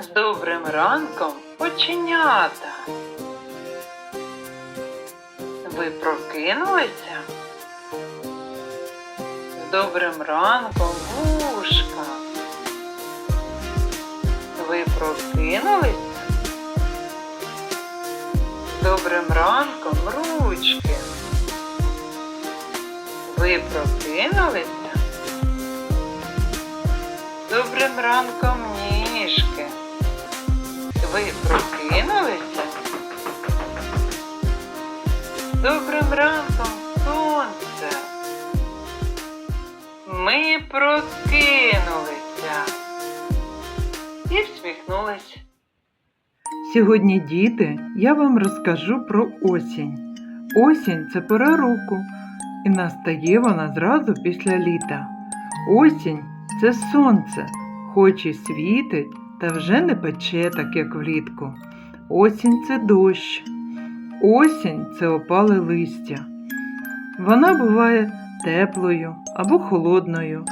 З добрим ранком оченята. Ви прокинулися? З добрим ранком вушка. Ви прокинулися? З добрим ранком ручки. Ви прокинулися? З Добрим ранком. Ви прокинулися? З Добрим ранком сонце. Ми прокинулися. І всміхнулись. Сьогодні, діти, я вам розкажу про осінь. Осінь це пора року, і настає вона зразу після літа. Осінь це сонце, хоч і світить, та вже не пече, так як влітку. Осінь це дощ. Осінь це опале листя. Вона буває теплою або холодною,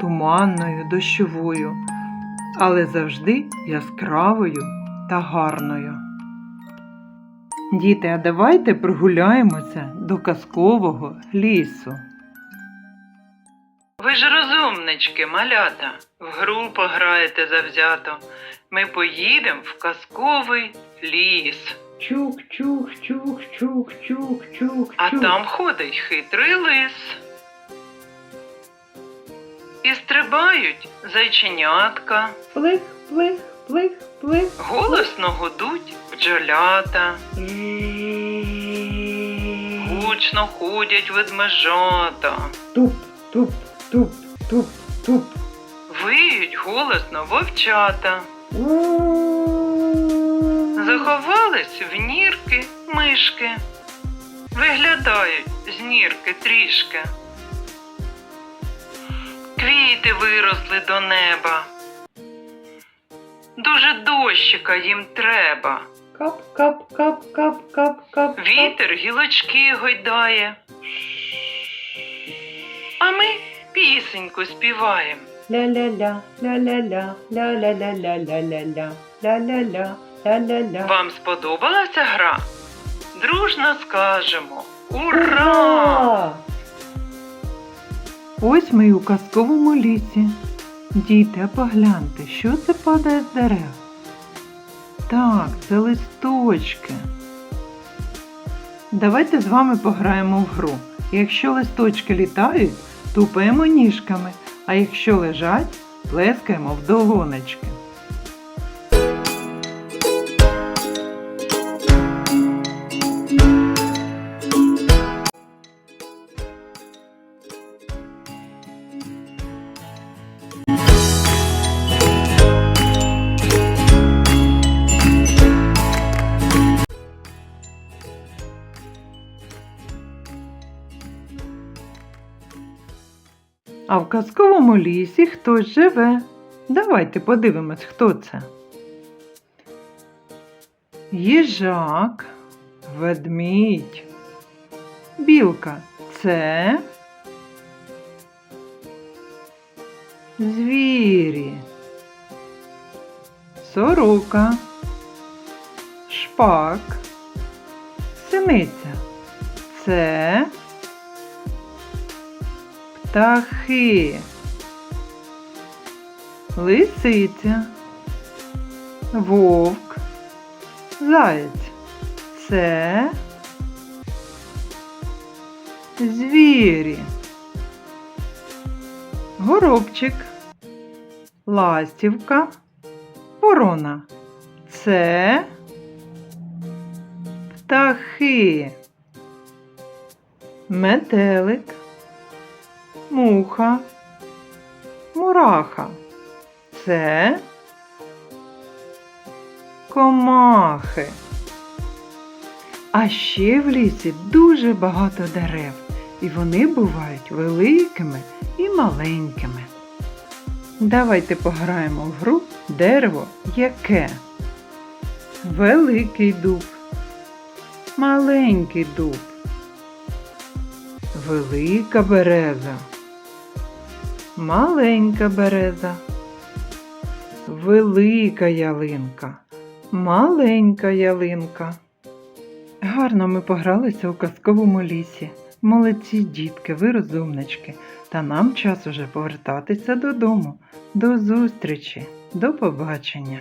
туманною, дощовою, але завжди яскравою та гарною. Діти, а давайте прогуляємося до казкового лісу. Ви ж розумнички, малята, в гру пограєте завзято. Ми поїдемо в казковий ліс. Чук, чук, чук, чук, чук, чук, А там ходить хитрий лис. І стрибають зайченятка, плих, плих, плих, плих. голосно гудуть бджолята, гучно ходять ведмежата, Туп, туп, туп, туп, туп. виють голосно вовчата. Заховались в нірки мишки, виглядають з нірки трішки. Квіти виросли до неба. Дуже дощика їм треба. Кап, кап, кап, кап, кап, кап. Вітер гілочки гойдає. Пісеньку співаємо. Ля-ля-ля, ля-ля-ля, ля-ля-ля-ля-ля-ля-ля, ля-ля-ля, ля-ля-ля. Вам сподобалася гра? Дружно скажемо Ура! Ось ми й у казковому лісі. А погляньте, що це падає з дерев? Так, це листочки. Давайте з вами пограємо в гру. Якщо листочки літають, тупаємо ніжками, а якщо лежать, плескаємо в долонечки. А в казковому лісі хтось живе. Давайте подивимось, хто це. Їжак, ведмідь, білка це звірі, сорока, шпак, синиця. Це птахи, лисиця, вовк, заєць. Це звірі, горобчик, ластівка, ворона. Це птахи, метелик, муха, мураха. Це комахи. А ще в лісі дуже багато дерев, і вони бувають великими і маленькими. Давайте пограємо в гру дерево яке. Великий дуб, маленький дуб, велика береза, маленька береза, велика ялинка, маленька ялинка. Гарно ми погралися у казковому лісі. Молодці дітки, ви розумнички. Та нам час уже повертатися додому. До зустрічі, до побачення.